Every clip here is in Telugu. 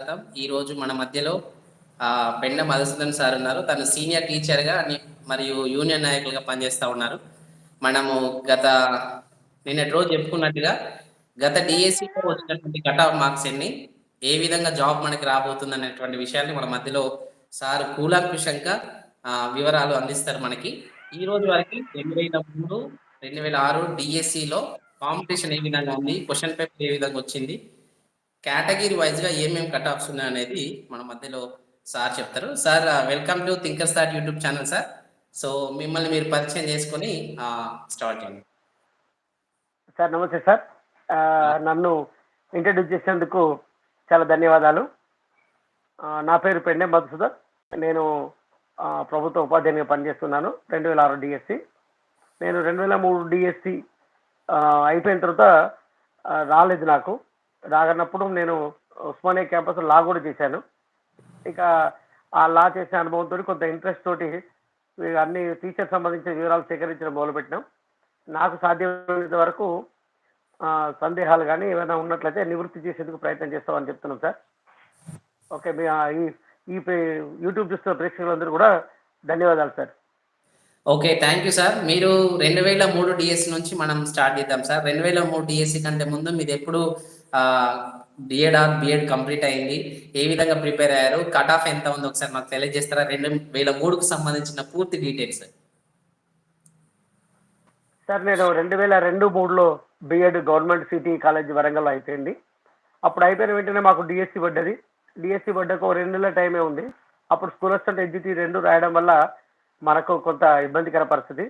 స్వాగతం. ఈరోజు మన మధ్యలో పెండ మధుసూదన్ సార్ ఉన్నారు. తను సీనియర్ టీచర్గా మరియు యూనియన్ నాయకులుగా పనిచేస్తూ ఉన్నారు. మనము గత నిన్నటి రోజు చెప్పుకున్నట్టుగా గత డిఎస్సిలో వచ్చినటువంటి కట్ ఆఫ్ మార్క్స్ ఎన్ని ఏ విధంగా జాబ్ మనకి రాబోతుంది అనేటువంటి విషయాన్ని మన మధ్యలో సార్ కూలాంకుషంగా వివరాలు అందిస్తారు మనకి. ఈ రోజు వరకు రెండు వేల మూడు రెండు వేల ఆరు డిఎస్సిలో కాంపిటీషన్ ఏ విధంగా ఉంది? క్వశ్చన్ పేపర్ ఏ విధంగా వచ్చింది? కేటగిరీ వైజ్గా ఏమేమి కట్ ఆఫ్స్ ఉన్నాయనేది మన మధ్యలో సార్ చెప్తారు. Sir welcome to thinker start YouTube channel sir. So మిమ్మల్ని మీరు పరిచయం చేసుకొని స్టార్ట్ చేయండి. సార్ నమస్తే సార్. నన్ను ఇంట్రడ్యూస్ చేసేందుకు చాలా ధన్యవాదాలు. నా పేరు పెండే మధుసూదర్ నేను ప్రభుత్వ ఉపాధ్యాయునిగా పనిచేస్తున్నాను. రెండు వేల ఆరు డిఎస్సి. నేను రెండు వేల మూడు డిఎస్సి అయిపోయిన తర్వాత రాలేదు నాకు. రాగనప్పుడు నేను ఉస్మానియా క్యాంపస్ లా కూడా చేశాను. ఇక ఆ లా చేసే అనుభవంతో కొంత ఇంట్రెస్ట్ తోటి అన్ని టీచర్ సంబంధించిన వివరాలు సేకరించడం మొదలుపెట్టినాం. నాకు సాధ్యమైనంత వరకు సందేహాలు కానీ ఏమైనా ఉన్నట్లయితే నివృత్తి చేసేందుకు ప్రయత్నం చేస్తామని చెప్తున్నాం సార్. ఓకే మీ ఈ ఈ యూట్యూబ్ చూస్తున్న ప్రేక్షకులందరూ కూడా ధన్యవాదాలు sir. Okay thank you sir మీరు రెండు వేల మూడు డిఎస్సి నుంచి మనం స్టార్ట్ చేద్దాం సార్ రెండు వేల మూడు డిఎస్సి కంటే ముందు మీది ఎప్పుడు బిఎడ్ ఆర్ బిఎడ్ కంప్లీట్ అయింది ఏ విధంగా ప్రిపేర్ అయ్యారు కట్ ఆఫ్ ఎంత ఉంది ఒకసారి మాకు తెలియజేస్తారా? రెండు వేల మూడుకు సంబంధించిన పూర్తి డీటెయిల్స్ సార్ నేను రెండు వేల రెండు మూడులో బిఎడ్ గవర్నమెంట్ సిటీ కాలేజ్ వరంగల్లో అయిపోయింది. అప్పుడు అయిపోయిన వెంటనే మాకు డిఎస్సి పడ్డది. డిఎస్సి పడ్డకు రెండు నెలల టైమే ఉంది. అప్పుడు స్కూల్ అసిస్టెంట్ ఎడ్జిటీ రెండు రాయడం వల్ల మనకు కొంత ఇబ్బందికర పరిస్థితి.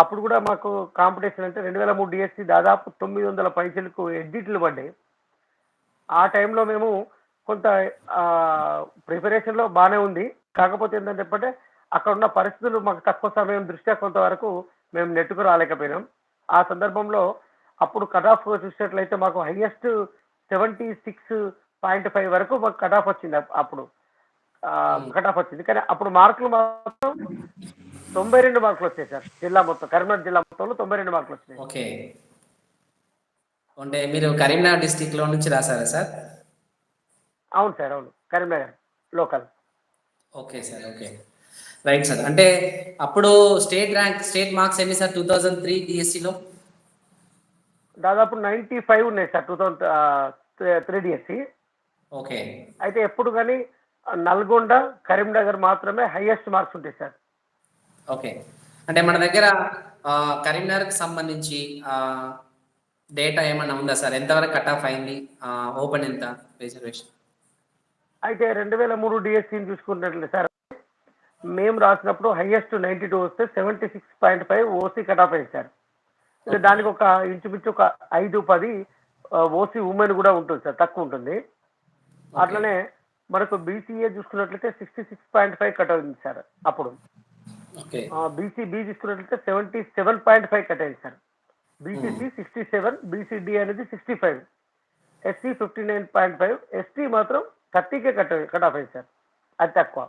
అప్పుడు కూడా మాకు కాంపిటీషన్ అంటే రెండు వేల మూడు డిఎస్సి దాదాపు తొమ్మిది వందల పైసలకు ఎడ్జిట్లు పడ్డాయి. ఆ టైంలో మేము కొంత ప్రిపరేషన్లో బాగానే ఉంది. కాకపోతే ఏంటంటే చెప్పంటే అక్కడ ఉన్న పరిస్థితులు మాకు తక్కువ సమయం దృష్ట్యా కొంతవరకు మేము నెట్టుకు రాలేకపోయినాం. ఆ సందర్భంలో అప్పుడు కట్ ఆఫ్ చూసినట్లయితే మాకు highest seventy six point five వరకు మాకు కట్ ఆఫ్ వచ్చింది అప్పుడు. కట్ ఆఫ్ వచ్చింది. కానీ అప్పుడు మార్కులు మాత్రం తొంభై రెండు మార్కులు వచ్చాయి సార్. జిల్లా మొత్తం కరీంనగర్ జిల్లా మొత్తంలో తొంభై రెండు మార్కులు వచ్చినాయి ఓకే. అంటే మీరు కరీంనగర్ డిస్టిక్లో నుంచి రాసారా సార్? అవును సార్ అవును. Karimnagar local. Okay sir okay. Right sir. అంటే అప్పుడు స్టేట్ ర్యాంక్ స్టేట్ మార్క్స్ ఎన్ని సార్? టూ థౌజండ్ త్రీ డిఎస్సిలో దాదాపు నైంటీ ఫైవ్ ఉన్నాయి sir two thousand three DSC okay. అయితే ఎప్పుడు కానీ నల్గొండ కరీంనగర్ మాత్రమే హైయెస్ట్ మార్క్స్ ఉంటాయి సార్. ఓకే. అంటే మన దగ్గర కరీంనగర్కి సంబంధించి డేటా ఏమన్నా ఉందా సార్? ఎంతవరకు కట్ ఆఫ్ అయింది? ఓపెన్ ఎంత రిజర్వేషన్ అయితే రెండు వేల మూడు డిఎస్సిని చూసుకున్నట్లయితే సార్ మేము రాసినప్పుడు హైయెస్ట్ నైంటీ టూ వస్తే seventy six point five OC cut off అయింది సార్. దానికి ఒక ఇంచుమించు ఒక ఐదు పది ఓసీ ఉమెన్ కూడా ఉంటుంది సార్ తక్కువ ఉంటుంది. అట్లనే మనకు బీసీఏ చూసుకున్నట్లయితే sixty six point five cut అయింది సార్ అప్పుడు. ఓకే. బీసీ బీ తీసుకున్నట్లయితే seventy seven point five cut అయింది sir. BCC sixty seven BCD అనేది sixty five SC fifty nine point five ST మాత్రం థర్టీకే కట్ కట్ ఆఫ్ అయింది సార్. అది తక్కువ.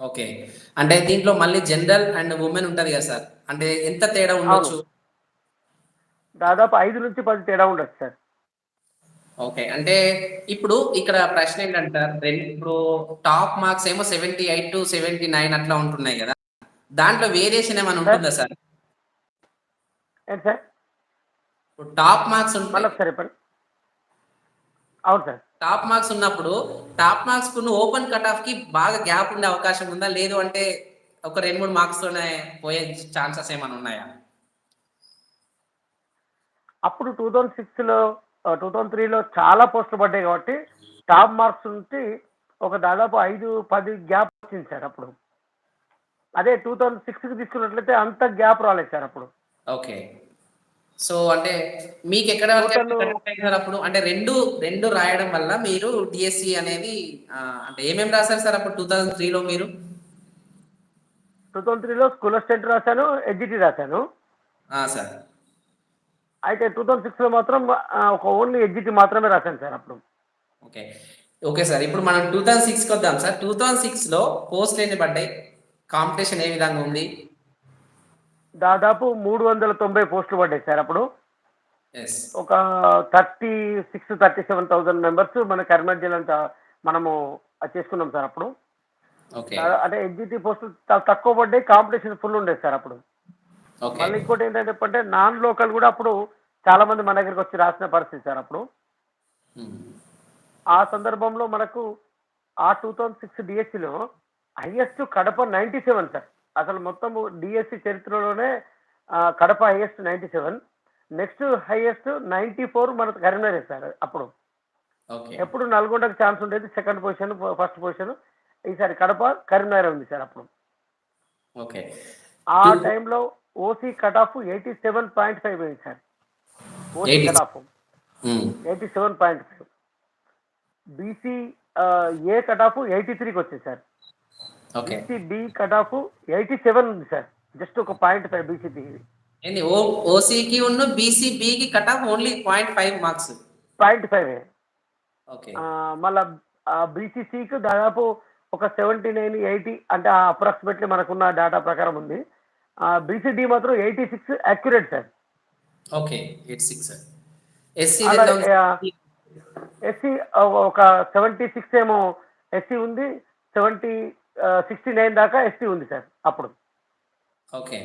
ఓకే. అంటే దీంట్లో మళ్ళీ జనరల్ అండ్ ఉమెన్ ఉంటది కదా సార్. అంటే ఎంత తేడా ఉండొచ్చు? దాదాపు ఐదు నుంచి పది తేడా ఉండొచ్చు సార్. ఓకే అంటే ఇప్పుడు ఇక్కడ ప్రశ్న ఏంటంటే రెండు ఇప్పుడు టాప్ మార్క్స్ ఏమో seventy eight to seventy nine అట్లా ఉంటున్నాయి కదా. దాంట్లో వేరియేషన్ ఏమైనా ఉంటుందా సార్? టాప్ మార్క్స్ ఉంటాయి అవును సార్. టాప్ మార్క్స్ ఉన్నప్పుడు టాప్ మార్క్స్కు ఓపెన్ కట్ ఆఫ్కి బాగా గ్యాప్ ఉండే అవకాశం ఉందా? లేదు అంటే ఒక రెండు మూడు మార్క్స్ తోనే పోయే ఛాన్సెస్ ఏమైనా ఉన్నాయా? అప్పుడు టూ థౌజండ్ సిక్స్లో టూ థౌజండ్ త్రీలో చాలా పోస్టులు పడ్డాయి కాబట్టి టాప్ మార్క్స్ నుంచి ఒక దాదాపు ఐదు పది గ్యాప్ వచ్చింది సార్ అప్పుడు. అదే టూ థౌజండ్ సిక్స్కి తీసుకున్నట్లయితే అంత గ్యాప్ రాలేదు సార్ అప్పుడు. ఓకే. సో అంటే మీకు ఎక్కడ అప్పుడు? అంటే రెండు రెండు రాయడం వల్ల మీరు డిఎస్సి అనేది ఆ, అంటే ఏమేమి రాశారు సార్ అప్పుడు టూ థౌజండ్ త్రీలో మీరు? టూ థౌజండ్ త్రీలో స్కూల్ అసిస్టెంట్ రాశాను ఎడ్జిటీ రాశాను. సార్. అయితే టూ థౌజండ్ సిక్స్లో మాత్రం ఆ, ఒక ఓన్లీ ఎడ్జిటీ మాత్రమే రాశాను సార్ అప్పుడు. ఓకే. ఓకే సార్ ఇప్పుడు మనం టూ థౌజండ్ సిక్స్కి వద్దాం సార్. టూ థౌజండ్ సిక్స్లో పోస్టులు ఎన్ని పడ్డాయి? కాంపిటీషన్ ఏ విధంగా ఉంది? దాదాపు మూడు వందల తొంభై పోస్టులు పడ్డాయి సార్ అప్పుడు. ఒక thirty six thirty seven thousand members మన కరీంనగర్ జిల్లా అంతా మనము చేసుకున్నాం సార్ అప్పుడు. అంటే ఎగ్జిటీ పోస్టులు చాలా తక్కువ పడ్డాయి కాంపిటీషన్ ఫుల్ ఉండేది సార్ అప్పుడు. మళ్ళీ ఇంకోటి ఏంటంటే అంటే నాన్ లోకల్ కూడా అప్పుడు చాలా మంది మన దగ్గరికి వచ్చి రాసిన పరిస్థితి సార్ అప్పుడు. ఆ సందర్భంలో మనకు ఆ టూ థౌజండ్ సిక్స్ డిఎస్సిలో highest Kadapa ninety seven sir. అసలు మొత్తం డిఎస్సి చరిత్రలోనే Kadapa highest ninety seven next highest ninety four మన కరీంనగర్ సార్ అప్పుడు. ఎప్పుడు నల్గొండకు ఛాన్స్ ఉండేది సెకండ్ పొజిషన్ ఫస్ట్ పొజిషన్ ఈసారి కడప కరీంనగర్ ఉంది సార్ అప్పుడు. ఓకే. ఆ టైంలో OC cut off eighty seven point five sir OC 80 cut off. Eighty seven point five BC A cut off eighty త్రీకి వచ్చింది sir. BC B cut off eighty seven ఉంది సార్. జస్ట్ ఒక పాయింట్ ఫైవ్ బీసీ ఓ ఓసీకి ఉన్న BC బికి cut off only point five marks point five మళ్ళా బీసీసీకి దాదాపు ఒక సెవెంటీ నైన్ ఎయిటీ అంటే అప్రాక్సిమేట్లీ మనకున్న డేటా ప్రకారం ఉంది. బీసీడీ మాత్రం eighty six accurate sir okay eight six SC SC ఒక సెవెంటీ సిక్స్ ఏమో ఎస్సీ ఉంది. సెవెంటీ సిక్స్టీ నైన్ దాకా ఎస్సీ ఉంది సార్ అప్పుడు. ఓకే.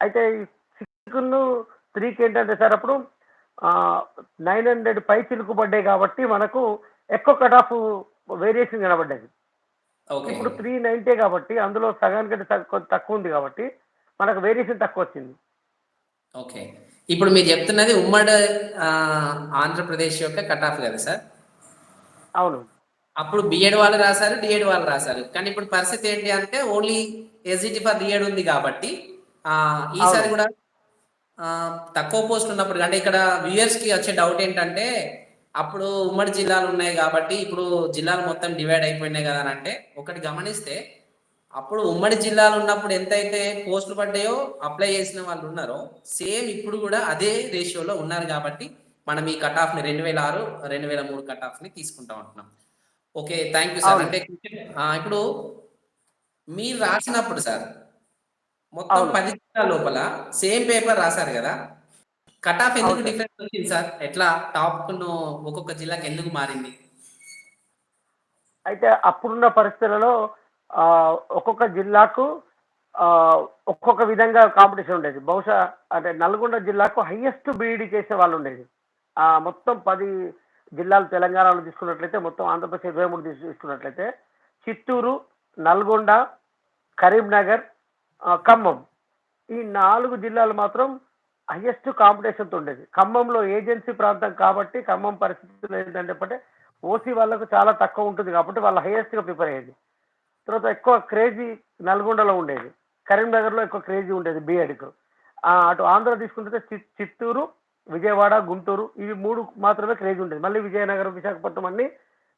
అయితే సిక్స్ను త్రీకి ఏంటంటే సార్ అప్పుడు నైన్ హండ్రెడ్ పై చిలుకు పడ్డాయి కాబట్టి మనకు ఎక్కువ కట్ ఆఫ్ వేరియేషన్ కనబడ్డది ఓకే ఇప్పుడు త్రీ నైన్టీ కాబట్టి అందులో సగానికంటే తక్కువ తక్కువ ఉంది కాబట్టి మనకు వేరియేషన్ తక్కువ వచ్చింది. ఓకే. ఇప్పుడు మీరు చెప్తున్నది ఉమ్మడి ఆంధ్రప్రదేశ్ యొక్క కట్ ఆఫ్ కదా సార్? అవును. అప్పుడు బిఎడ్ వాళ్ళు రాశారు డిఎడ్ వాళ్ళు రాశారు. కానీ ఇప్పుడు పరిస్థితి ఏంటి అంటే ఓన్లీ ఎస్జిటి ఫర్ డిఎడ్ ఉంది కాబట్టి ఈసారి. కూడా తక్కువ పోస్ట్ ఉన్నప్పుడు అంటే ఇక్కడ వ్యూయర్స్కి వచ్చే డౌట్ ఏంటంటే అప్పుడు ఉమ్మడి జిల్లాలు ఉన్నాయి కాబట్టి ఇప్పుడు జిల్లాలు మొత్తం డివైడ్ అయిపోయినాయి కదా అని అంటే ఒకటి గమనిస్తే అప్పుడు ఉమ్మడి జిల్లాలు ఉన్నప్పుడు ఎంతైతే పోస్టులు పడ్డాయో అప్లై చేసిన వాళ్ళు ఉన్నారో సేమ్ ఇప్పుడు కూడా అదే రేషియోలో ఉన్నారు కాబట్టి మనం ఈ కట్ ఆఫ్ని రెండు వేల ఆరు రెండు వేల మూడు కట్ ఆఫ్ని తీసుకుంటాం అంటున్నాం ఓకే థ్యాంక్ యూ సార్. అంటే ఇప్పుడు మీరు రాసినప్పుడు సార్ మొత్తం. పది జిల్లాల లోపల సేమ్ పేపర్ రాశారు కదా కట్ ఆఫ్ ఎందుకు. డిఫరెన్స్ వచ్చింది సార్? ఎట్లా? టాప్ ఒక్కొక్క జిల్లాకి ఎందుకు మారింది? అయితే అప్పుడున్న పరిస్థితులలో ఒక్కొక్క జిల్లాకు ఒక్కొక్క విధంగా కాంపిటీషన్ ఉండేది. బహుశా అంటే నల్గొండ జిల్లాకు హైయెస్ట్ బీఈడి చేసే వాళ్ళు ఉండేది. ఆ, మొత్తం పది జిల్లాలు తెలంగాణలో తీసుకున్నట్లయితే మొత్తం ఆంధ్రప్రదేశ్ ఇరవై మూడు తీసు- తీసుకున్నట్లయితే చిత్తూరు నల్గొండ కరీంనగర్ ఖమ్మం. ఈ నాలుగు జిల్లాలు మాత్రం హైయెస్ట్ కాంపిటీషన్తో ఉండేది. ఖమ్మంలో ఏజెన్సీ ప్రాంతం కాబట్టి ఖమ్మం పరిస్థితులు ఏంటంటే ఓసీ వాళ్ళకు చాలా తక్కువ ఉంటుంది కాబట్టి వాళ్ళు హైయెస్ట్గా ప్రిపేర్ అయ్యేది. తర్వాత ఎక్కువ క్రేజీ నల్గొండలో ఉండేది. కరీంనగర్లో ఎక్కువ క్రేజీ ఉండేది బీఎడ్కు అటు ఆంధ్ర తీసుకుంటే చి- చిత్తూరు విజయవాడ గుంటూరు ఇవి మూడు మాత్రమే క్రేజీ ఉండేది. మళ్ళీ విజయనగరం విశాఖపట్నం అన్ని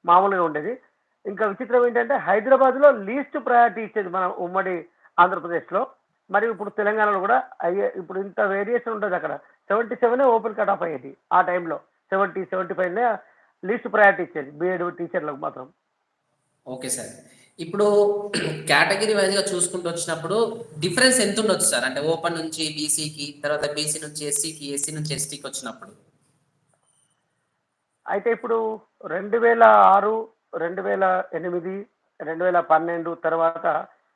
మామూలుగా ఉండేది. ఇంకా విచిత్రం ఏంటంటే హైదరాబాద్లో లీస్ట్ ప్రయారిటీ ఇచ్చేది మన ఉమ్మడి ఆంధ్రప్రదేశ్లో. మరియు ఇప్పుడు తెలంగాణలో కూడా అయ్యే ఇప్పుడు ఇంత వేరియేషన్ ఉంటుంది అక్కడ. సెవెంటీ సెవెనే ఓపెన్ కట్ ఆఫ్ అయ్యేది ఆ టైంలో సెవెంటీ సెవెంటీ ఫైవ్నే లీస్ట్ ప్రయారిటీ ఇచ్చేది బీఎడ్ టీచర్లకు మాత్రం. ఓకే సార్ ఇప్పుడు కేటగిరీ వైజ్గా చూసుకుంటూ వచ్చినప్పుడు డిఫరెన్స్ ఎంత ఉండొచ్చు సార్ అంటే ఓపెన్ నుంచి బీసీకి తర్వాత బీసీ నుంచి ఎస్సీకి ఎస్సీ నుంచి ఎస్టీకి వచ్చినప్పుడు. అయితే ఇప్పుడు రెండు వేల ఆరు రెండు వేల ఎనిమిది రెండు వేల పన్నెండు తర్వాత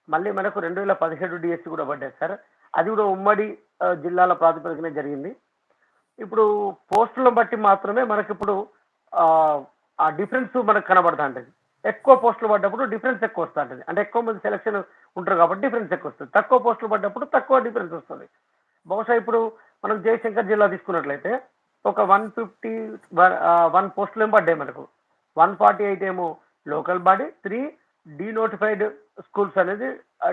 మళ్ళీ మనకు రెండు వేల పదిహేడు డిఎస్సి కూడా పడ్డాయి సార్. అది కూడా ఉమ్మడి జిల్లాల ప్రాతిపదికన జరిగింది. ఇప్పుడు పోస్టులను బట్టి మాత్రమే మనకి ఇప్పుడు ఆ, డిఫరెన్స్ మనకు కనబడుతుంటుంది. ఉంటుంది ఎక్కువ పోస్టులు పడ్డప్పుడు డిఫరెన్స్ ఎక్కువ వస్తూ ఉంటుంది అంటే ఎక్కువ మంది సెలక్షన్ ఉంటారు కాబట్టి డిఫరెన్స్ ఎక్కువ వస్తుంది. తక్కువ పోస్టులు పడ్డప్పుడు తక్కువ డిఫరెన్స్ వస్తుంది. బహుశా ఇప్పుడు మనం జయశంకర్ జిల్లా తీసుకున్నట్లయితే ఒక వన్ ఫిఫ్టీ వన్ పోస్టులు ఏం పడ్డాయి మనకు. వన్ ఫార్టీ ఎయిట్ ఏమో local body three denotified schools అనేది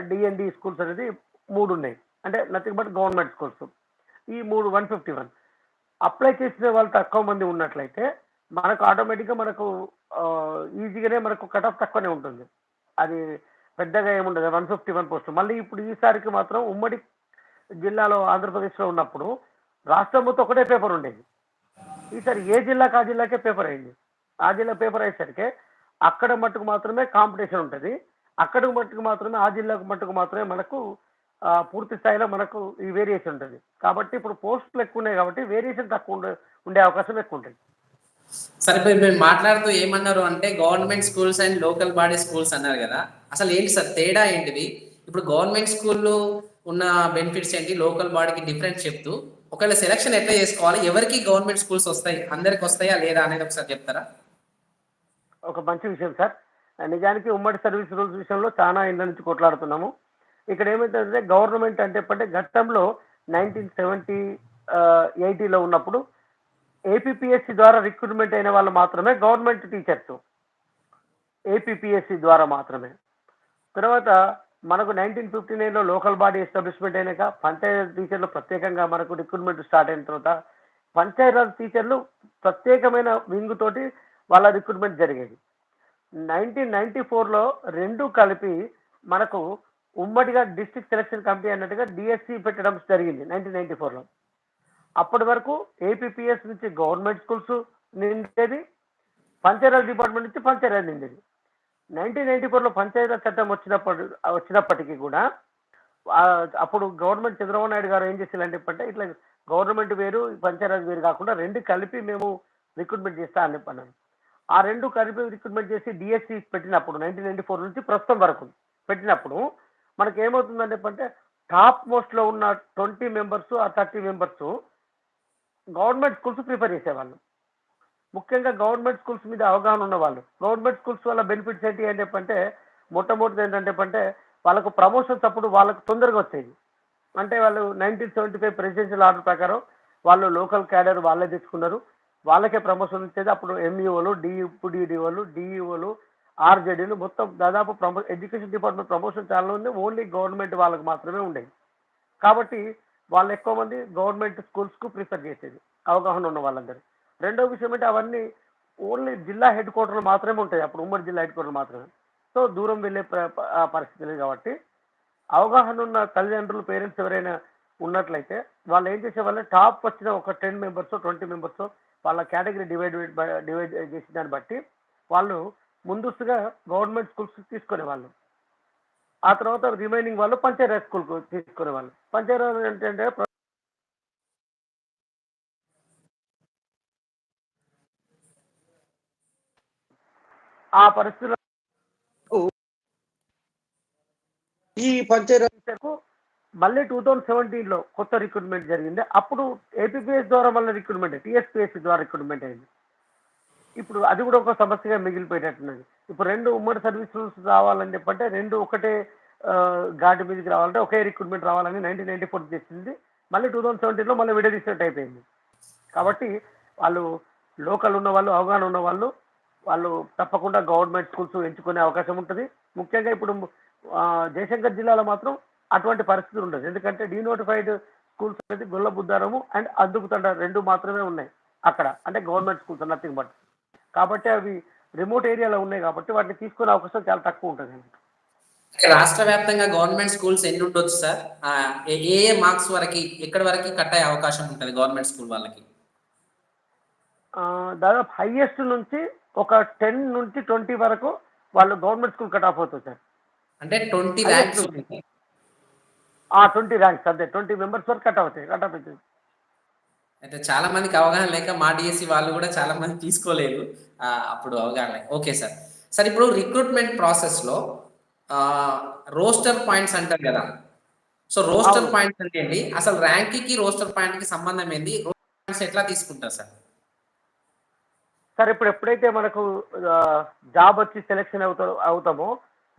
డిఎన్డి స్కూల్స్ అనేది మూడు ఉన్నాయి అంటే నథింగ్ బట్ గవర్నమెంట్ స్కూల్స్ ఈ మూడు వన్ ఫిఫ్టీ వన్ అప్లై చేసిన వాళ్ళు తక్కువ మంది ఉన్నట్లయితే మనకు ఆటోమేటిక్గా మనకు ఈజీగానే మనకు కట్ ఆఫ్ తక్కువనే ఉంటుంది. అది పెద్దగా ఏముండదు. వన్ ఫిఫ్టీ వన్ పోస్ట్ మళ్ళీ ఇప్పుడు ఈసారికి మాత్రం ఉమ్మడి జిల్లాలో ఆంధ్రప్రదేశ్లో ఉన్నప్పుడు రాష్ట్రం మొత్తం ఒకటే పేపర్ ఉండేది. ఈసారి ఏ జిల్లాకి ఆ జిల్లాకే పేపర్ అయింది. ఆ జిల్లా పేపర్ అయ్యేసరికి అక్కడ మట్టుకు మాత్రమే కాంపిటీషన్ ఉంటుంది. అక్కడికి మట్టుకు మాత్రమే ఆ జిల్లాకు మట్టుకు మాత్రమే మనకు పూర్తి స్థాయిలో మనకు ఈ వేరియేషన్ ఉంటుంది. కాబట్టి ఇప్పుడు పోస్టులు ఎక్కువ ఉన్నాయి కాబట్టి వేరియేషన్ తక్కువ ఉండే అవకాశం ఎక్కువ ఉంటుంది. సరే మీరు మాట్లాడుతూ ఏమన్నారు అంటే government schools and local body schools అన్నారు కదా. అసలు ఏంటి సార్ తేడా ఏంటిది? ఇప్పుడు గవర్నమెంట్ స్కూల్లో ఉన్న బెనిఫిట్స్ ఏంటి? లోకల్ బాడీకి డిఫరెన్స్ చెప్తూ ఒకవేళ సెలక్షన్ ఎట్లా చేసుకోవాలి? ఎవరికి గవర్నమెంట్ స్కూల్స్ వస్తాయి? అందరికి వస్తాయా లేదా అనేది ఒకసారి చెప్తారా? ఒక మంచి విషయం సార్. నిజానికి ఉమ్మడి సర్వీస్ రూల్స్ విషయంలో చాలా ఇళ్ళ నుంచి కొట్లాడుతున్నాము. ఇక్కడ ఏమైతుందంటే గవర్నమెంట్ అంటే అంటే గతంలో నైన్టీన్ సెవెంటీ ఎయిటీలో ఉన్నప్పుడు ఏపీఎస్సి ద్వారా రిక్రూట్మెంట్ అయిన వాళ్ళు మాత్రమే గవర్నమెంట్ టీచర్స్. ఏపీఎస్సి ద్వారా మాత్రమే. తర్వాత మనకు నైన్టీన్ ఫిఫ్టీ నైన్లో లోకల్ బాడీ ఎస్టాబ్లిష్మెంట్ అయినాక పంచాయతీ టీచర్లు ప్రత్యేకంగా మనకు రిక్రూట్మెంట్ స్టార్ట్ అయిన తర్వాత పంచాయతీరాజ్ టీచర్లు ప్రత్యేకమైన వింగ్ తోటి వాళ్ళ రిక్రూట్మెంట్ జరిగేది. నైన్టీన్ నైన్టీ ఫోర్లో రెండు కలిపి మనకు ఉమ్మడిగా డిస్ట్రిక్ట్ సెలక్షన్ కమిటీ అన్నట్టుగా డిఎస్సి పెట్టడం జరిగింది నైన్టీన్ నైన్టీ ఫోర్లో. అప్పటి వరకు ఏపీపీఎస్ నుంచి గవర్నమెంట్ స్కూల్స్ నిండేది పంచాయతీరాజ్ డిపార్ట్మెంట్ నుంచి పంచాయతీరాజ్ నిండేది. నైన్టీన్ నైన్టీ ఫోర్లో పంచాయతీరాజ్ చట్టం వచ్చినప్పటి వచ్చినప్పటికీ కూడా అప్పుడు గవర్నమెంట్ చంద్రబాబు నాయుడు గారు ఏం చేసేలాంటి అంటే ఇట్లా గవర్నమెంట్ వేరు పంచాయతీరాజ్ వేరు కాకుండా రెండు కలిపి మేము రిక్రూట్మెంట్ చేస్తా అని చెప్పన్నాను ఆ రెండు కలిపి రిక్రూట్మెంట్ చేసి డిఎస్సి పెట్టినప్పుడు నైన్టీన్ నైన్టీ ఫోర్ నుంచి ప్రస్తుతం వరకు పెట్టినప్పుడు మనకి ఏమవుతుందంటే అంటే టాప్ మోస్ట్లో ఉన్న ట్వంటీ మెంబర్స్ ఆ thirty members government schools prefer చేసేవాళ్ళు. ముఖ్యంగా గవర్నమెంట్ స్కూల్స్ మీద అవగాహన ఉన్నవాళ్ళు. గవర్నమెంట్ స్కూల్స్ వల్ల బెనిఫిట్స్ ఏంటి అని చెప్పంటే మొట్టమొదటి ఏంటంటే అంటే వాళ్ళకు ప్రమోషన్స్ అప్పుడు వాళ్ళకు తొందరగా వచ్చేది. అంటే వాళ్ళు nineteen seventy five presidential order ప్రకారం వాళ్ళు లోకల్ క్యాడర్ వాళ్ళే తెచ్చుకున్నారు. వాళ్ళకే ప్రమోషన్ వచ్చేది అప్పుడు ఎంఈఓలు డిఈఓలు డిఈఓలు ఆర్జేడీలు మొత్తం దాదాపు ప్రమో ఎడ్యుకేషన్ డిపార్ట్మెంట్ ప్రమోషన్ చాలా ఉంది. ఓన్లీ గవర్నమెంట్ వాళ్ళకి మాత్రమే ఉండేది. కాబట్టి వాళ్ళు ఎక్కువ మంది గవర్నమెంట్ స్కూల్స్కు ప్రిఫర్ చేసేది అవగాహన ఉన్న వాళ్ళందరూ. రెండో విషయం అంటే అవన్నీ ఓన్లీ జిల్లా హెడ్ క్వార్టర్లు మాత్రమే ఉంటాయి. అప్పుడు ఉమ్మడి జిల్లా హెడ్ క్వార్టర్ మాత్రమే. సో దూరం వెళ్ళే పరిస్థితి లేదు కాబట్టి అవగాహన ఉన్న తల్లిదండ్రులు పేరెంట్స్ ఎవరైనా ఉన్నట్లయితే వాళ్ళు ఏం చేసేవాళ్ళు? టాప్ వచ్చిన ఒక టెన్ మెంబర్స్ ట్వంటీ మెంబర్స్ వాళ్ళ కేటగిరీ డివైడ్ డివైడ్ చేసిన దాన్ని బట్టి వాళ్ళు ముందస్తుగా గవర్నమెంట్ స్కూల్స్ తీసుకునేవాళ్ళు. ఆ తర్వాత రిమైనింగ్ వాళ్ళు పంచాయతీ స్కూల్కు తీసుకునేవాళ్ళు. పంచాయతీ ఏంటంటే ఆ పరిస్థితిలో ఈ పంచాయతీ మళ్ళీ టూ థౌజండ్ సెవెంటీన్లో కొత్త రిక్రూట్మెంట్ జరిగింది. అప్పుడు ఏపీపీఎస్ ద్వారా మళ్ళీ రిక్రూట్మెంట్ టీఎస్పీఎస్సీ ద్వారా రిక్రూట్మెంట్ అయింది. ఇప్పుడు అది కూడా ఒక సమస్యగా మిగిలిపోయేటట్టున్నది. ఇప్పుడు రెండు ఉమ్మడి సర్వీస్ రూల్స్ రావాలని చెప్పంటే రెండు ఒకటే ఘాటు మీదకి రావాలంటే ఒకే రిక్రూట్మెంట్ రావాలని నైన్టీన్ నైన్టీ ఫోర్ చేసింది. మళ్ళీ టూ థౌజండ్ సెవెంటీన్లో మళ్ళీ విడదీసినట్టు అయిపోయింది. కాబట్టి వాళ్ళు లోకల్ ఉన్న వాళ్ళు అవగాహన ఉన్న వాళ్ళు వాళ్ళు తప్పకుండా గవర్నమెంట్ స్కూల్స్ ఎంచుకునే అవకాశం ఉంటుంది. ముఖ్యంగా ఇప్పుడు జయశంకర్ జిల్లాలో మాత్రం అటువంటి పరిస్థితి ఉండదు. ఎందుకంటే డీనోటిఫైడ్ స్కూల్స్ అనేది గొల్ల బుద్ధారము అండ్ అద్దుకుతండ రెండు మాత్రమే ఉన్నాయి అక్కడ. అంటే గవర్నమెంట్ స్కూల్స్ నథింగ్ బట్ కాబట్టి అవి రిమోట్ ఏరియాలో ఉన్నాయి కాబట్టి వాటిని తీసుకునే అవకాశం చాలా తక్కువ ఉంటుంది. రాష్ట్ర వ్యాప్తంగా గవర్నమెంట్ స్కూల్స్ ఎన్ని ఉండొచ్చు సార్? ఏ ఏ మార్క్స్ వరకు ఎక్కడి వరకు కట్ అయ్యే అవకాశం ఉంటుంది గవర్నమెంట్ స్కూల్ వాళ్ళకి? దాదాపు హైయెస్ట్ నుంచి ఒక టెన్ నుంచి ట్వంటీ వరకు వాళ్ళు గవర్నమెంట్ స్కూల్ కట్ ఆఫ్ అవుతుంది సార్. అంటే ట్వంటీ ర్యాంక్స్ ట్వంటీ ర్యాంక్స్ అంతే. ట్వంటీ మెంబర్స్ వరకు కట్ అవుతాయి కట్ అవుతుంది అయితే చాలా మందికి అవగాహన లేక మా డిఎస్సి వాళ్ళు కూడా చాలా మంది తీసుకోలేదు. అప్పుడు అవగాహన ఓకే సార్. సార్ ఇప్పుడు రిక్రూట్మెంట్ ప్రాసెస్లో రోస్టర్ పాయింట్స్ అంటారు కదా. So roster. పాయింట్స్ అంటే ఏంటి? అసలు ర్యాంక్కి రోస్టర్ పాయింట్కి సంబంధం ఏంటి? పాయింట్స్ ఎట్లా తీసుకుంటారు సార్? సార్ ఇప్పుడు ఎప్పుడైతే మనకు జాబ్ వచ్చి సెలెక్షన్ అవుతా అవుతామో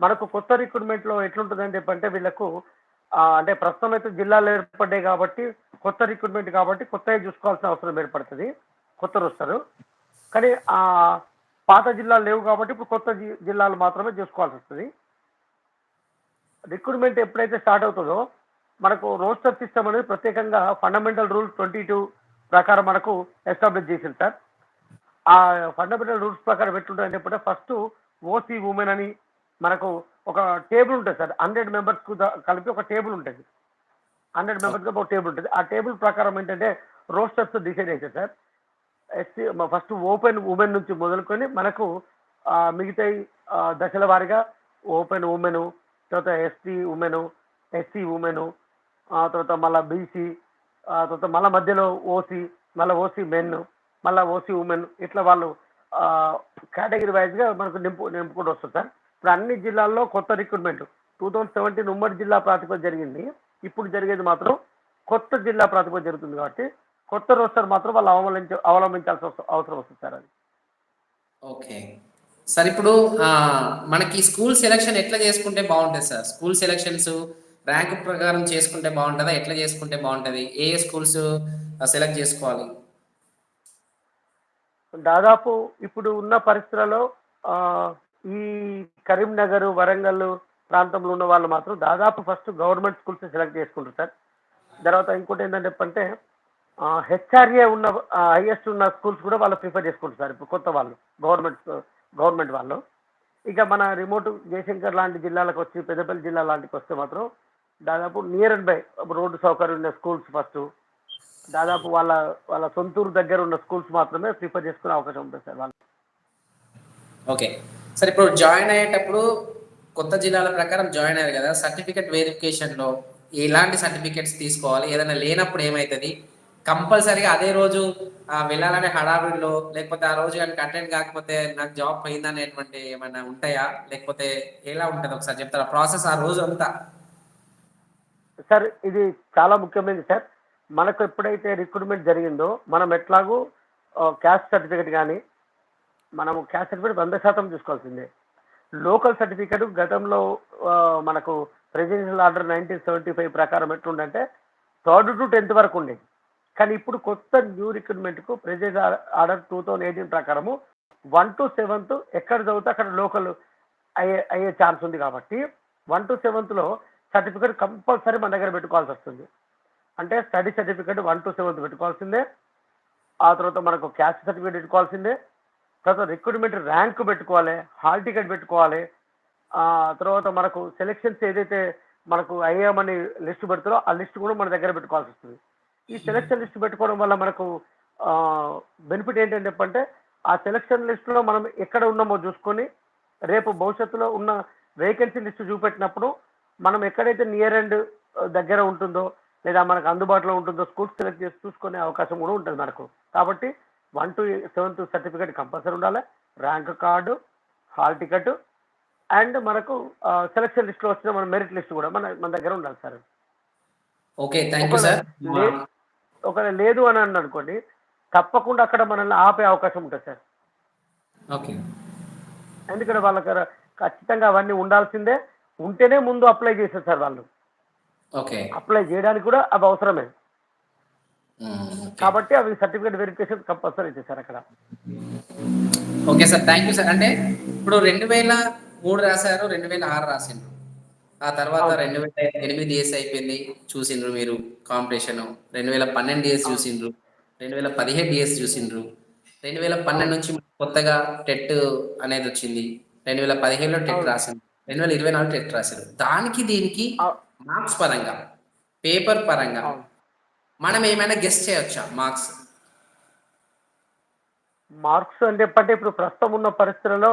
మనకు కొత్త రిక్రూట్మెంట్లో ఎట్లుంటుందని చెప్పంటే వీళ్ళకు అంటే ప్రస్తుతం అయితే జిల్లాలు ఏర్పడ్డాయి కాబట్టి కొత్త రిక్రూట్మెంట్ కాబట్టి కొత్తగా చూసుకోవాల్సిన అవసరం ఏర్పడుతుంది. కొత్త వస్తారు కానీ ఆ పాత జిల్లాలు లేవు కాబట్టి ఇప్పుడు కొత్త జి- జిల్లాలు మాత్రమే చూసుకోవాల్సి వస్తుంది. రిక్రూట్మెంట్ ఎప్పుడైతే స్టార్ట్ అవుతుందో మనకు రోస్టర్ సిస్టమ్ అనేది ప్రత్యేకంగా ఫండమెంటల్ రూల్ ట్వంటీ టూ ప్రకారం మనకు ఎస్టాబ్లిష్ చేసింది సార్. ఆ ఫండమెంటల్ రూల్స్ ప్రకారం ఎట్లుంటుంది ఫస్ట్ ఓసీ ఉమెన్ అని మనకు ఒక టేబుల్ ఉంటుంది సార్. హండ్రెడ్ మెంబర్స్కు కలిపి ఒక టేబుల్ ఉంటుంది. హండ్రెడ్ మెంబర్స్కి ఒక టేబుల్ ఉంటుంది. ఆ టేబుల్ ప్రకారం ఏంటంటే రోస్టర్స్ డిసైడ్ అవుతాయి sir. SC first open women నుంచి మొదలుకొని మనకు మిగతా దశల వారీగా ఓపెన్ ఉమెను తర్వాత ఎస్టీ ఉమెను ఎస్సీ ఉమెను తర్వాత మళ్ళీ బీసీ తర్వాత మళ్ళీ మధ్యలో ఓసీ మళ్ళీ ఓసీ మెన్ మళ్ళీ ఓసీ ఉమెన్ ఇట్లా వాళ్ళు కేటగిరీ వైజ్గా మనకు నింపు నింపుకుంటూ వస్తుంది సార్. ఇప్పుడు అన్ని జిల్లాల్లో కొత్త రిక్రూట్మెంట్ టూ థౌజండ్ సెవెంటీన్ ఉమ్మడి జిల్లా ప్రాతిపదిక జరిగింది. ఇప్పుడు జరిగేది మాత్రం కొత్త జిల్లా ప్రాతిపదిక జరుగుతుంది కాబట్టి కొత్త రోస్టర్ మాత్రం వాళ్ళు అవలంబించ అవలంబించాల్సిన అవస- అవసరం వస్తుంది సార్ అది. ఓకే. సార్ ఇప్పుడు మనకి స్కూల్ సెలక్షన్ ఎట్లా చేసుకుంటే బాగుంటుంది సార్? స్కూల్ సెలక్షన్స్ ర్యాంక్ ప్రకారం చేసుకుంటే బాగుంటుందా? ఎట్లా చేసుకుంటే బాగుంటుంది? ఏ ఏ స్కూల్స్ సెలెక్ట్ చేసుకోవాలి? దాదాపు ఇప్పుడు ఉన్న పరిస్థితులలో ఈ కరీంనగర్ వరంగల్ ప్రాంతంలో ఉన్న వాళ్ళు మాత్రం దాదాపు ఫస్ట్ గవర్నమెంట్ స్కూల్స్ సెలెక్ట్ చేసుకుంటారు సార్. తర్వాత ఇంకోటి ఏంటంటే చెప్పంటే హెచ్ఆర్ఏ ఉన్న హైయెస్ట్ ఉన్న స్కూల్స్ కూడా వాళ్ళు ప్రిఫర్ చేసుకుంటారు సార్. ఇప్పుడు కొత్త వాళ్ళు గవర్నమెంట్ గవర్నమెంట్ వాళ్ళు. ఇక మన రిమోట్ జయశంకర్ లాంటి జిల్లాలకు వచ్చి పెద్దపల్లి జిల్లా లాంటికి వస్తే మాత్రం దాదాపు నియర్ అండ్ బై రోడ్డు సౌకర్యం ఉన్న స్కూల్స్ ఫస్ట్ దాదాపు వాళ్ళ వాళ్ళ సొంతూరు దగ్గర ఉన్న స్కూల్స్ మాత్రమే ప్రిఫర్ చేసుకునే అవకాశం ఉంటుంది సార్ వాళ్ళు ఓకే సార్ ఇప్పుడు జాయిన్ అయ్యేటప్పుడు కొత్త జిల్లాల ప్రకారం జాయిన్ అయ్యారు కదా సర్టిఫికెట్ వెరిఫికేషన్లో ఎలాంటి సర్టిఫికెట్స్ తీసుకోవాలి? ఏదైనా లేనప్పుడు ఏమవుతుంది కంపల్సరీగా అదే రోజు వెళ్ళాలనే హడావిడిలో లేకపోతే ఆ రోజు కానీ కంటెంట్ కాకపోతే నాకు జాబ్ పోయింది అనేటువంటి ఏమైనా ఉంటాయా? లేకపోతే ఎలా ఉంటుంది? ఒకసారి చెప్తారా? ప్రాసెస్ ఆ రోజు అంతా. సార్ ఇది చాలా ముఖ్యమైనది సార్. మనకు ఎప్పుడైతే రిక్రూట్మెంట్ జరిగిందో మనం ఎట్లాగూ క్యాస్ట్ సర్టిఫికేట్ కానీ మనము క్యాస్ట్ సర్టిఫికేట్ వంద శాతం చూసుకోవాల్సిందే. లోకల్ సర్టిఫికేట్ గతంలో మనకు presidential order nineteen seventy five ప్రకారం ఎట్లుండంటే థర్డ్ టు టెన్త్ వరకు ఉండేది కానీ ఇప్పుడు కొత్త new రిక్రూట్మెంట్కు president order two thousand eighteen ప్రకారము వన్ టు సెవెంత్ ఎక్కడ చదివితే అక్కడ లోకల్ అయ్యే అయ్యే ఛాన్స్ ఉంది కాబట్టి వన్ టు సెవెంత్లో సర్టిఫికేట్ కంపల్సరీ మన దగ్గర పెట్టుకోవాల్సి వస్తుంది. అంటే study certificate one to seventh పెట్టుకోవాల్సిందే. ఆ తర్వాత మనకు క్యాస్ట్ సర్టిఫికేట్ పెట్టుకోవాల్సిందే. తర్వాత రిక్రూట్మెంట్ ర్యాంక్ పెట్టుకోవాలి హాల్ టికెట్ పెట్టుకోవాలి. తర్వాత మనకు సెలెక్షన్స్ ఏదైతే మనకు అయ్యామని లిస్ట్ పెడతారో ఆ లిస్ట్ కూడా మన దగ్గర పెట్టుకోవాల్సి వస్తుంది. ఈ సెలెక్షన్ లిస్ట్ పెట్టుకోవడం వల్ల మనకు బెనిఫిట్ ఏంటంటే చెప్పంటే ఆ సెలెక్షన్ లిస్టులో మనం ఎక్కడ ఉన్నామో చూసుకొని రేపు భవిష్యత్తులో ఉన్న వేకెన్సీ లిస్ట్ చూపెట్టినప్పుడు మనం ఎక్కడైతే నియర్ అండ్ దగ్గర ఉంటుందో లేదా మనకు అందుబాటులో ఉంటుందో స్కూల్స్ సెలెక్ట్ చేసి చూసుకునే అవకాశం కూడా ఉంటుంది మనకు. కాబట్టి one to seventh certificate compulsory ఉండాలి. Rank card hall ticket and మనకు సెలక్షన్ లిస్ట్లో వచ్చిన మన మెరిట్ లిస్ట్ కూడా మన మన దగ్గర ఉండాలి sir. Okay thank you sir. లే- ఒకవేళ లేదు అని అన్న అనుకోండి తప్పకుండా అక్కడ మనల్ని ఆపే అవకాశం ఉంటుంది సార్. ఓకే. ఎందుకంటే వాళ్ళకి ఖచ్చితంగా అవన్నీ ఉండాల్సిందే. ఉంటేనే ముందు అప్లై చేస్తారు సార్ వాళ్ళు. ఓకే. అప్లై చేయడానికి కూడా అవి అవసరమే. కాబట్టి అవి సర్టిఫికేట్ వెరిఫికేషన్ కంపల్సరీ చేశారు అక్కడ. Okay sir thank you sir. అంటే ఇప్పుడు రెండు వేల మూడు రాశారు రెండు వేల ఆరు రాసిండ్రు. ఆ తర్వాత. రెండు వేల ఎనిమిది ఇయర్స్ అయిపోయింది చూసిండ్రు మీరు కాంపిటీషన్ రెండు వేల పన్నెండు ఇయర్స్ చూసిండ్రు. రెండు వేల పదిహేడు ఇయర్స్ చూసిండ్రు. రెండు వేల పన్నెండు నుంచి కొత్తగా టెట్ అనేది వచ్చింది. రెండు వేల పదిహేడులో టెట్. రాసింది రెండు వేల ఇరవై నాలుగు టెట్ రాశారు దానికి దీనికి మార్క్స్ పరంగా పేపర్ పరంగా. మనం ఏమైనా గెస్ట్ చేయొచ్చా మార్క్స్? మార్క్స్ అంటే ఎప్పటి ఇప్పుడు ప్రస్తుతం ఉన్న పరిస్థితులలో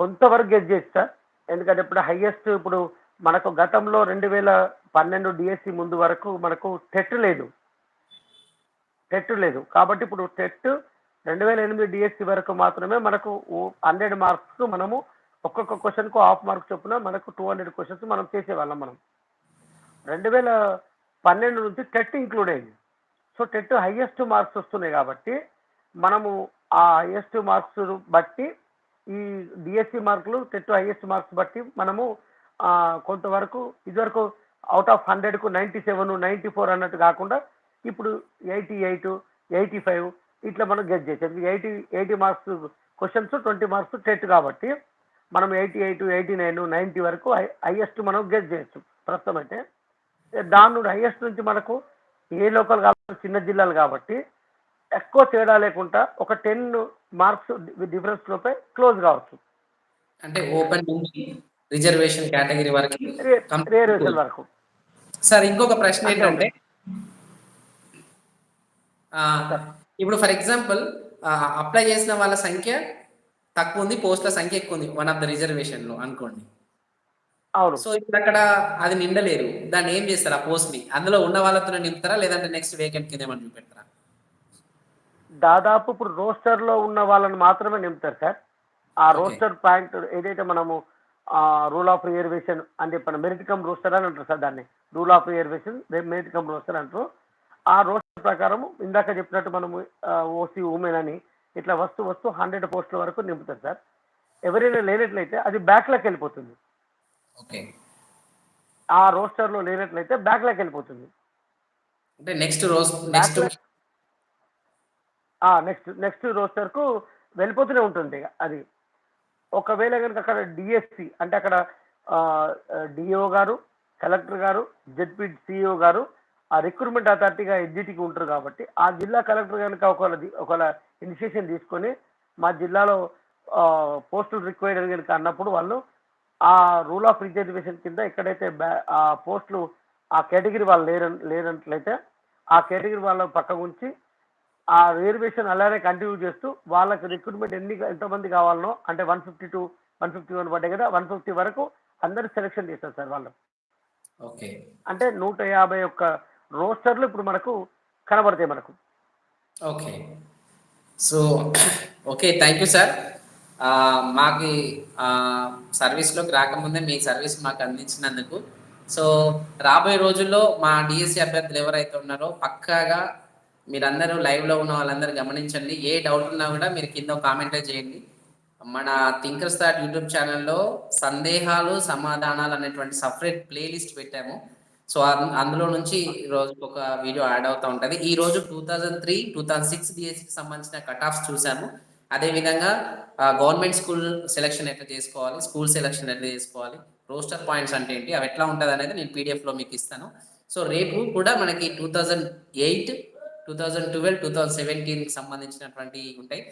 కొంతవరకు గెస్ట్ చేయొచ్చు సార్. ఎందుకంటే ఇప్పుడు హైయెస్ట్ ఇప్పుడు మనకు గతంలో రెండు వేల పన్నెండు డిఎస్సి ముందు వరకు మనకు టెట్ లేదు. టెట్ లేదు. కాబట్టి ఇప్పుడు టెట్ రెండు వేల ఎనిమిది డిఎస్సి వరకు మాత్రమే మనకు హండ్రెడ్ మార్క్స్ మనము ఒక్కొక్క క్వశ్చన్కు హాఫ్ మార్క్స్ చొప్పున మనకు టూ హండ్రెడ్ క్వశ్చన్స్ మనం చేసేవాళ్ళం మనం. రెండు వేల పన్నెండు నుంచి టెట్ ఇంక్లూడ్ అయింది. సో టెట్ హైయెస్ట్ మార్క్స్ వస్తున్నాయి కాబట్టి మనము ఆ హైయెస్ట్ మార్క్స్ బట్టి ఈ డిఎస్సి మార్కులు టెట్ హైయెస్ట్ మార్క్స్ బట్టి మనము కొంతవరకు ఇదివరకు అవుట్ ఆఫ్ హండ్రెడ్కు నైంటీ సెవెన్ నైంటీ ఫోర్ అన్నట్టు కాకుండా ఇప్పుడు ఎయిటీ ఎయిట్ ఎయిటీ ఫైవ్ ఇట్లా మనం గెట్ చేయొచ్చు eighty eighty marks questions twenty marks TET కాబట్టి మనం eighty eight eighty nine ninety వరకు హైయెస్ట్ మనం గెట్ చేయొచ్చు. ప్రస్తుతం అయితే దాని నుండి హైయెస్ట్ నుంచి మనకు ఏ లోకల్ కాబట్టి చిన్న జిల్లాలు కాబట్టి ఎక్కువ తేడా లేకుండా ఒక టెన్ మార్క్స్ డిఫరెన్స్ లోపే క్లోజ్ కావచ్చు. అంటే ఓపెన్ నుంచి రిజర్వేషన్ కేటగిరీ వరకు వరకు. సార్ ఇంకొక ప్రశ్న ఏంటంటే ఇప్పుడు ఫర్ ఎగ్జాంపుల్ అప్లై చేసిన వాళ్ళ సంఖ్య తక్కువ ఉంది పోస్టుల సంఖ్య ఎక్కువ ఉంది వన్ ఆఫ్ ద రిజర్వేషన్లో అనుకోండి. సో ఇప్పుడు అక్కడ అది నిండలేరు. దాన్ని ఏం చేస్తారు? ఆ పోస్ట్ని అందులో ఉన్న వాళ్ళతో నింపుతారా? లేదంటే నెక్స్ట్ వేకెంట్ కింద ఏమన్నా చూపెడతారా? దాదాపు ఇప్పుడు రోస్టర్లో ఉన్న వాళ్ళని మాత్రమే నింపుతారు సార్. ఆ. రోస్టర్ పాయింట్ ఏదైతే మనము రూల్ ఆఫ్ రిజర్వేషన్ అని చెప్పిన మెరిట్ కమ్ రోస్టర్ అని అంటారు సార్ దాన్ని. Rule of reservation merit cum roster అంటారు. ఆ రోస్టర్ ప్రకారం ఇందాక చెప్పినట్టు మనము ఓసీ ఉమెన్ అని ఇట్లా వస్తూ వస్తూ హండ్రెడ్ పోస్టుల వరకు నింపుతారు సార్. ఎవరైనా లేనట్లయితే అది బ్యాక్లోకి వెళ్ళిపోతుంది. ఆ రోస్టర్లో లేనట్లయితే బ్యాక్లోకి వెళ్ళిపోతుంది. అంటే నెక్స్ట్ రోజు నెక్స్ట్ నెక్స్ట్ నెక్స్ట్ రోస్టర్కు వెళ్ళిపోతూనే ఉంటుంది. అది ఒకవేళ కనుక అక్కడ డిఎస్సి అంటే అక్కడ డిఓ గారు కలెక్టర్ గారు జెడ్పీ సిఇఓ గారు ఆ రిక్రూట్మెంట్ అథారిటీగా ఎడ్జిటీకి ఉంటారు కాబట్టి ఆ జిల్లా కలెక్టర్ కనుక ఒకవేళ ఒకవేళ ఇనిషియేషన్ తీసుకొని మా జిల్లాలో పోస్టులు రిక్వైర్డ్ కనుక అన్నప్పుడు వాళ్ళు ఆ రూల్ ఆఫ్ రిజర్వేషన్ కింద ఎక్కడైతే ఆ పోస్టులు ఆ కేటగిరీ వాళ్ళు లేర లేనట్లయితే ఆ కేటగిరీ వాళ్ళ పక్కకు ఉంచి ఆ రిజర్వేషన్ అలానే కంటిన్యూ చేస్తూ వాళ్ళకి రిక్రూట్మెంట్ ఎన్ని ఎంతమంది కావాలనో అంటే one fifty two one fifty one పడ్డాయి కదా వన్ ఫిఫ్టీ వరకు అందరు సెలెక్షన్ చేస్తారు సార్ వాళ్ళు. ఓకే. అంటే నూట యాభై ఒక్క రోస్టర్లు ఇప్పుడు మనకు కనబడతాయి మనకు. Okay. So okay thank you sir. మాకు సర్వీస్లోకి రాకముందే మీ సర్వీస్ మాకు అందించినందుకు. సో రాబోయే రోజుల్లో మా డిఎస్సి అభ్యర్థులు ఎవరైతే ఉన్నారో పక్కాగా మీరందరూ లైవ్లో ఉన్న వాళ్ళందరూ గమనించండి. ఏ డౌట్ ఉన్నా కూడా మీరు కింద కామెంటే చేయండి. మన థింకర్ స్టార్ట్ యూట్యూబ్ ఛానల్లో సందేహాలు సమాధానాలు అనేటువంటి సపరేట్ ప్లేలిస్ట్ పెట్టాము. సో అందులో నుంచి రోజుకి ఒక వీడియో యాడ్ అవుతూ ఉంటుంది. ఈ రోజు two thousand three two thousand six డిఎస్సికి సంబంధించిన కట్ ఆఫ్స్ చూసాము. అదేవిధంగా గవర్నమెంట్ స్కూల్ సెలెక్షన్ ఎట్లా చేసుకోవాలి స్కూల్ సెలెక్షన్ ఎట్లా చేసుకోవాలి రోస్టర్ పాయింట్స్ అంటే ఏంటి అవి ఎట్లా ఉంటుంది అనేది నేను పీడిఎఫ్లో మీకు ఇస్తాను. సో రేపు కూడా మనకి two thousand eight two thousand twelve two thousand సెవెంటీన్కి సంబంధించినటువంటి ఉంటాయి.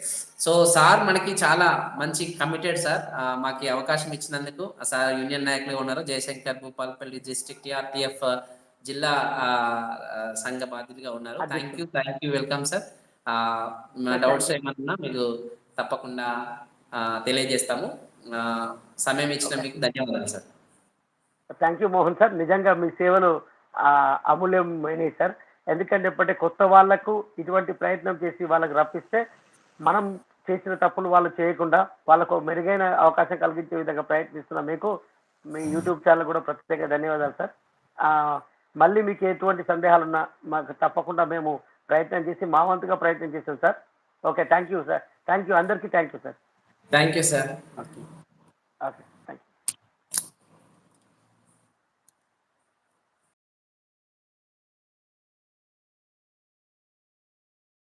సో సార్ మనకి చాలా మంచి కమిటెడ్ సార్. మాకు అవకాశం ఇచ్చినందుకు సార్ యూనియన్ నాయకులుగా ఉన్నారు. జయశంకర్ భూపాల్పల్లి డిస్ట్రిక్ట్ టిఆర్టిఎఫ్ జిల్లా సంఘ బాధ్యులుగా ఉన్నారు. Thank you thank you welcome sir doubts ఏమన్నా మీకు తప్పకుండా తెలియజేస్తాము. సమయం ఇచ్చిన మీకు ధన్యవాదాలు sir. Thank you Mohan sir నిజంగా మీ సేవలు అమూల్యమైనవి సార్. ఎందుకంటే ఇప్పటి కొత్త వాళ్ళకు ఇటువంటి ప్రయత్నం చేసి వాళ్ళకి రప్పిస్తే మనం చేసిన తప్పులు వాళ్ళు చేయకుండా వాళ్ళకు మెరుగైన అవకాశం కలిగించే విధంగా ప్రయత్నిస్తున్న. మీకు మీ యూట్యూబ్ ఛానల్ కూడా ప్రత్యేక ధన్యవాదాలు సార్. మళ్ళీ మీకు ఎటువంటి సందేహాలు ఉన్నా మాకు తప్పకుండా మేము ప్రయత్నం చేసి మా వంతుగా ప్రయత్నం చేస్తాం sir. Okay thank you sir. Thank you అందరికీ thank you sir. Thank you sir. Okay.